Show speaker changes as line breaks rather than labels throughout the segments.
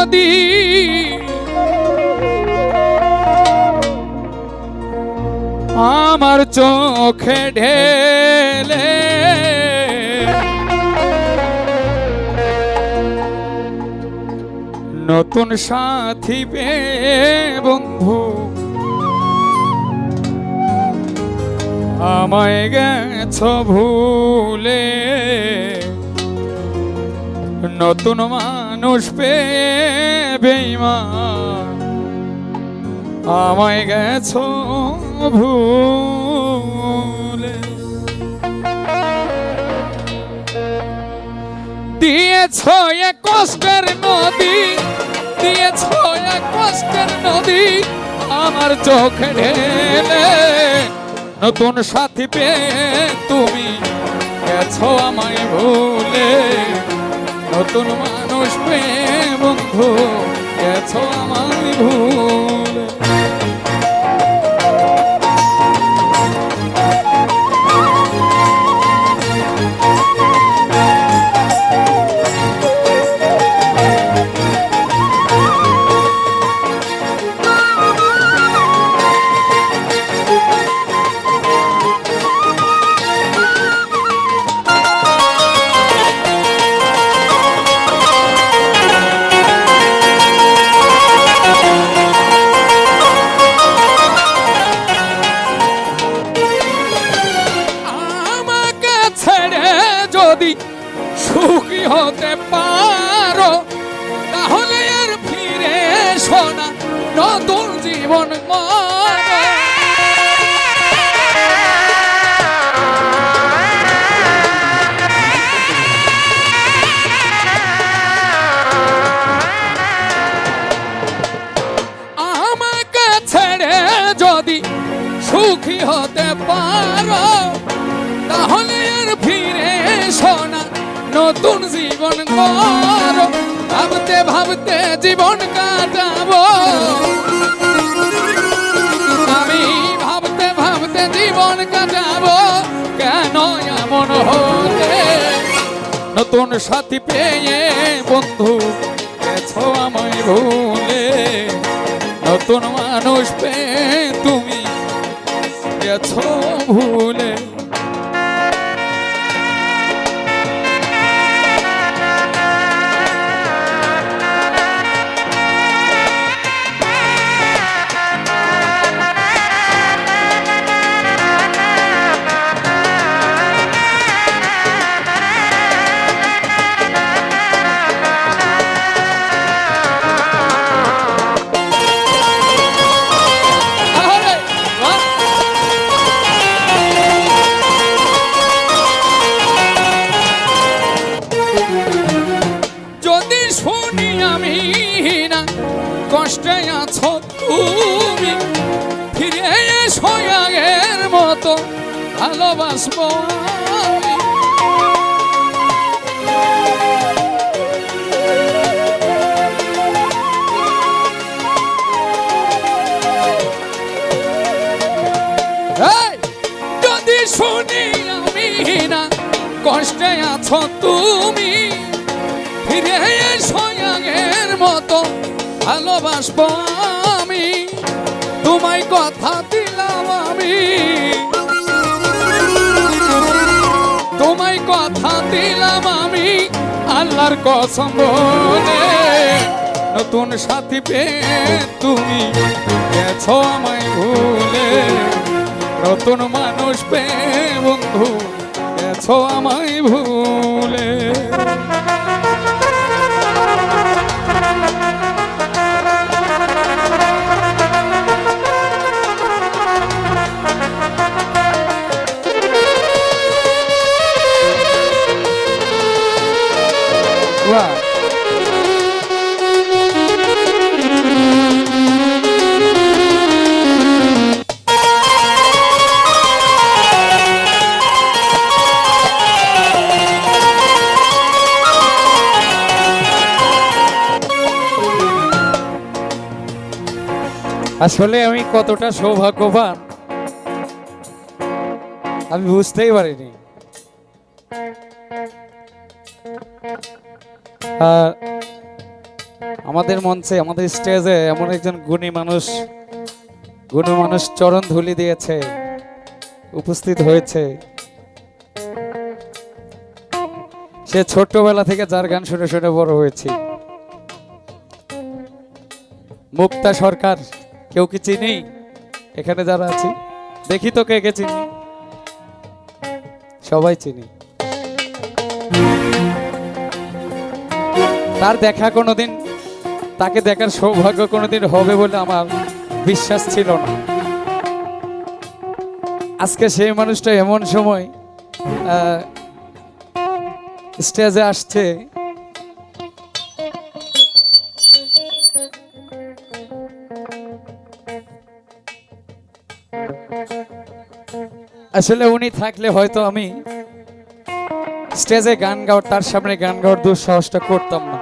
নদী আমার চোখে ঢেলে নতুন সাথী পেয়ে বন্ধু আমায় গেছ ভুলে নতুন মানুষ পেয়ে বেইমান আমায় গেছ ভুলে। দিয়েছ এক কষ্টের নদী, দিয়েছ এক কষ্টের নদী, আমার চোখে ঢেলে। নতুন সাথী পেয়ে তুমি গেছো আমায় ভুলে। নতুন মানুষ পেয়ে বন্ধু গেছো আমায় ভুলে আমাকে সুখী হতে পারো, তাহলে আর ফিরে শোনা নতুন জীবন আমাকে ছেড়ে যদি সুখী হতে পারো, তাহলে ফিরে শোনা নতুন জীবন করো। ভাবতে ভাবতে জীবন কাটাবো। আমি ভাবতে ভাবতে জীবন কাটাবো। কেন এমন হলে নতুন সাথী পেয়ে বন্ধু গেছো আমায় ভুলে। নতুন মানুষ পেয়ে তুমি গেছো ভুলে। কষ্টে আছো তুমি? ফিরে এসো আগের মতো, ভালোবাসবো যদি শুনি আমি না, কষ্টে আছো তুমি? ভালোবাসবো আমি। তোমায় কথা দিলাম আমি। তোমায় কথা দিলাম আমি। আল্লাহর কসম নতুন সাথী পেয়ে তুমি গেছো আমায় ভুলে। নতুন মানুষ পেয়ে বন্ধু গেছো আমায় ভুলে। আসলে আমি কতটা সৌভাগ্যবান আমি বুঝতেই পারিনি। আমাদের মঞ্চে, আমাদের স্টেজে এমন একজন গুণী মানুষ গুণী মানুষ চরণ ধুলি দিয়েছে, উপস্থিত হয়েছে। সে ছোট্টবেলা থেকে যার গান শুনে শুনে বড় হয়েছি। মুক্তা সরকার, কেউ কি চিনি? এখানে যারা আছি, দেখি তো কে কে চিনি। সবাই চিনি। তার দেখা কোনোদিন, তাকে দেখার সৌভাগ্য কোনোদিন হবে বলে আমার বিশ্বাস ছিল না। আজকে সেই মানুষটা এমন সময় স্টেজে আসছে। আসলে উনি থাকলে হয়তো আমি স্টেজে গান গাওয়ার, তার সামনে গান গাওয়ার দুঃসাহসটা করতাম না।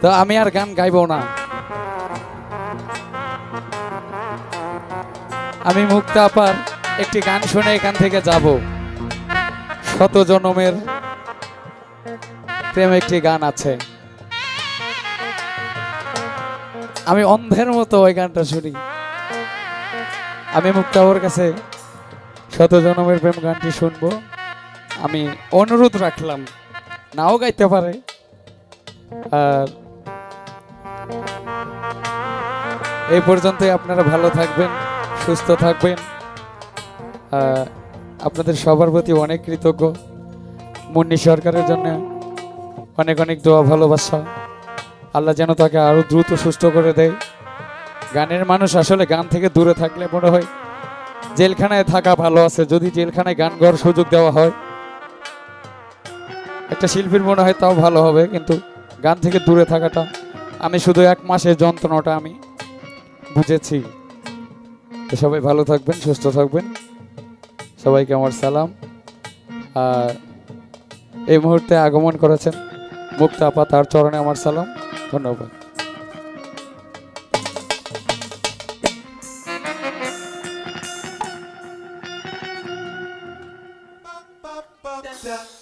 তো আমি আর গান গাইবো না। আমি মুক্তা আপার একটি গান শুনে এখান থেকে যাব। শত জনমের প্রেম একটি গান আছে। আমি অন্ধের মতো ওই গানটা শুনি। আমি মুক্তাবর কাছে শত জনমের প্রেম গানটি শুনব। আমি অনুরোধ রাখলাম, নাও গাইতে পারে। আর এই পর্যন্তই আপনারা ভালো থাকবেন, সুস্থ থাকবেন। আপনাদের সবার প্রতি অনেক কৃতজ্ঞ। মুন্নি সরকারের জন্য অনেক অনেক দোয়া, ভালোবাসা। আল্লাহ যেন তাকে আরও দ্রুত সুস্থ করে দেয়। গানের মানুষ আসলে গান থেকে দূরে থাকলে মনে হয় জেলখানায় থাকা ভালো আছে। যদি জেলখানায় গান গাওয়ার সুযোগ দেওয়া হয়, একটা শিল্পীর মনে হয় তাও ভালো হবে, কিন্তু গান থেকে দূরে থাকাটা, আমি শুধু এক মাসের যন্ত্রণাটা আমি বুঝেছি। সবাই ভালো থাকবেন, সুস্থ থাকবেন। সবাইকে আমার সালাম। আর এই মুহূর্তে আগমন করেছেন মুক্তা আপা তার চরণে আমার সালাম। ধন্যবাদ।